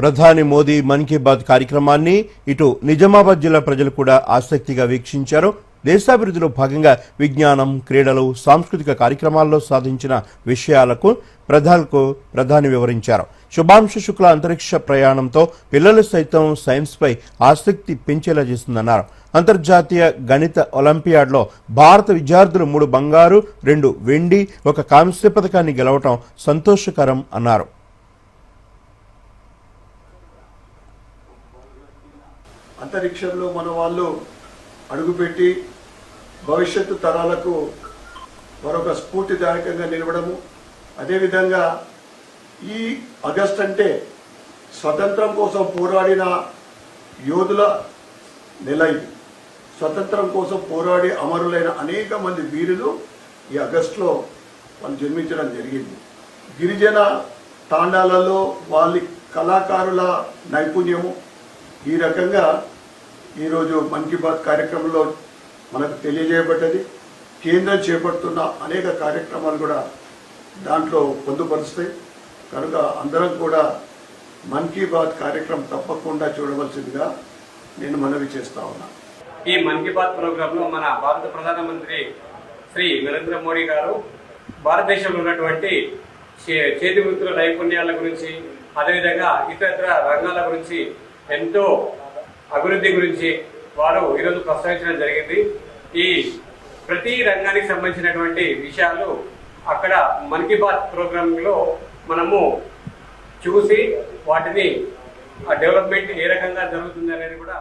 ప్రధాని మోదీ మన్ కీ బాత్ కార్యక్రమాన్ని ఇటు నిజామాబాద్ జిల్లా ప్రజలు కూడా ఆసక్తిగా వీక్షించారు. దేశాభివృద్ధిలో భాగంగా విజ్ఞానం క్రీడలు సాంస్కృతిక కార్యక్రమాల్లో సాధించిన విషయాలకు ప్రధాన్కు ప్రధాని వివరించారు. శుభాంశ శుక్ల అంతరిక్ష ప్రయాణంతో పిల్లలు సైతం సైన్స్పై ఆసక్తి పెంచేలా చేస్తుందన్నారు. అంతర్జాతీయ గణిత ఒలింపియాడ్లో భారత విద్యార్థులు మూడు బంగారు రెండు వెండి ఒక కాంస్య పథకాన్ని గెలవటం సంతోషకరం అన్నారు. అంతరిక్షంలో మన వాళ్ళు అడుగుపెట్టి భవిష్యత్తు తరాలకు మరొక స్ఫూర్తిదాయకంగా నిలవడము. అదేవిధంగా ఈ ఆగస్ట్ అంటే స్వతంత్రం కోసం పోరాడిన యోధుల నెల ఇది. స్వతంత్రం కోసం పోరాడి అమరులైన అనేక మంది వీరులు ఈ ఆగస్టులో వాళ్ళు జన్మించడం జరిగింది. గిరిజన తాండాలలో వాళ్ళ కళాకారుల నైపుణ్యము ఈ రకంగా ఈరోజు మన్ కీ బాత్ కార్యక్రమంలో మనకు తెలియజేయబడ్డది. కేంద్రం చేపడుతున్న అనేక కార్యక్రమాలు కూడా దాంట్లో పొందుపరుస్తాయి. కనుక అందరం కూడా మన్ కీ బాత్ కార్యక్రమం తప్పకుండా చూడవలసిందిగా నేను మనవి చేస్తా ఉన్నా. ఈ మన్ కీ బాత్ ప్రోగ్రామ్లో మన భారత ప్రధానమంత్రి శ్రీ నరేంద్ర మోడీ గారు భారతదేశంలో ఉన్నటువంటి చేతి వృత్తుల నైపుణ్యాల గురించి అదేవిధంగా ఇతర రంగాల గురించి ఎంతో అభివృద్ధి గురించి వారు ఈరోజు ప్రస్తావించడం జరిగింది. ఈ ప్రతి రంగానికి సంబంధించినటువంటి విషయాలు అక్కడ మన్ కీ బాత్ ప్రోగ్రాంలో మనము చూసి వాటిని ఆ డెవలప్మెంట్ ఏ రకంగా జరుగుతుంది అనేది కూడా